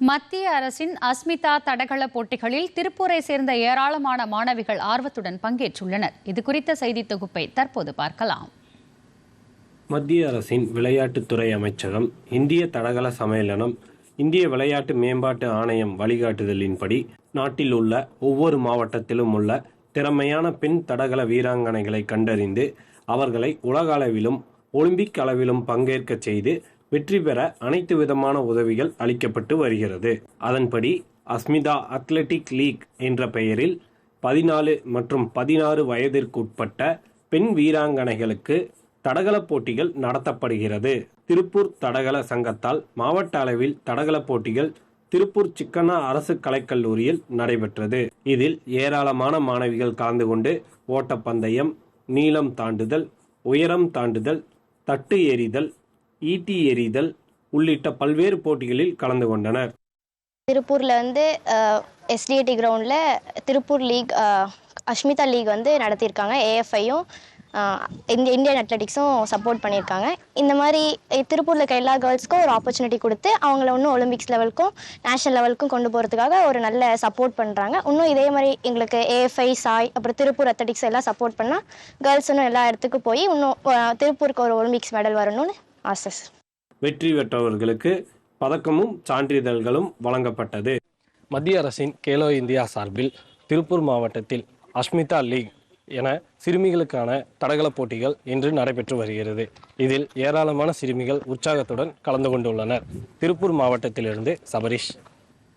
மத்திய அரசின் அஸ்மிதா தடகள போட்டிகளில் திருப்பூரை சேர்ந்த ஏராளமான மாணவிகள் ஆர்வத்துடன் பங்கேற்றுள்ளனர். இது குறித்த செய்தி தொகுப்பை தற்போது பார்க்கலாம். மத்திய அரசின் விளையாட்டுத்துறை அமைச்சகம் இந்திய தடகள சம்மேளனம் இந்திய விளையாட்டு மேம்பாட்டு ஆணையம் வழிகாட்டுதலின்படி நாட்டில் உள்ள ஒவ்வொரு மாவட்டத்திலும் உள்ள திறமையான பெண் தடகள வீராங்கனைகளை கண்டறிந்து அவர்களை உலக அளவிலும் ஒலிம்பிக் அளவிலும் பங்கேற்க செய்து வெற்றி பெற அனைத்து விதமான உதவிகள் அளிக்கப்பட்டு வருகிறது. அதன்படி அஸ்மிதா அத்லெட்டிக் லீக் என்ற பெயரில் பதினாலு மற்றும் பதினாறு வயதிற்குட்பட்ட பெண் வீராங்கனைகளுக்கு தடகள போட்டிகள் நடத்தப்படுகிறது. திருப்பூர் தடகள சங்கத்தால் மாவட்ட அளவில் தடகள போட்டிகள் திருப்பூர் சிக்கண்ணா அரசு கலைக்கல்லூரியில் நடைபெற்றது. இதில் ஏராளமான மாணவிகள் கலந்து கொண்டு ஓட்டப்பந்தயம் நீளம் தாண்டுதல் உயரம் தாண்டுதல் தட்டு எறிதல் ஈட்டி எறிதல் உள்ளிட்ட பல்வேறு போட்டிகளில் கலந்து கொண்டனர். திருப்பூரில் வந்து எஸ்டிஏடி கிரவுண்டில் திருப்பூர் லீக் அஷ்மிதா லீக் வந்து நடத்தியிருக்காங்க. ஏஎஃப்ஐயும் இந்த இந்தியன் அத்லெட்டிக்ஸும் சப்போர்ட் பண்ணியிருக்காங்க. இந்த மாதிரி திருப்பூரில் இருக்க எல்லா கேர்ள்ஸ்க்கும் ஒரு ஆப்பர்ச்சுனிட்டி கொடுத்து அவங்கள இன்னும் ஒலிம்பிக்ஸ் லெவலுக்கும் நேஷனல் லெவலுக்கும் கொண்டு போகிறதுக்காக ஒரு நல்ல சப்போர்ட் பண்ணுறாங்க இன்னும் இதே மாதிரி எங்களுக்கு ஏஎஃப்ஐ சாய் அப்புறம் திருப்பூர் அத்லெட்டிக்ஸ் எல்லாம் சப்போர்ட் பண்ணால் கேர்ள்ஸ் இன்னும் எல்லா இடத்துக்கும் போய் இன்னும் திருப்பூருக்கு ஒரு ஒலிம்பிக்ஸ் மெடல் வரணும்னு ஆசை. சார். வெற்றி பெற்றவர்களுக்கு பதக்கமும் சான்றிதழ்களும் வழங்கப்பட்டது. மத்திய அரசின் கேலோ இந்தியா சார்பில் திருப்பூர் மாவட்டத்தில் அஸ்மிதா லீக் என சிறுமிகளுக்கான தடகள போட்டிகள் இன்று நடைபெற்று வருகிறது. இதில் ஏராளமான சிறுமிகள் உற்சாகத்துடன் கலந்து கொண்டுள்ளனர். திருப்பூர் மாவட்டத்திலிருந்து சபரீஷ்.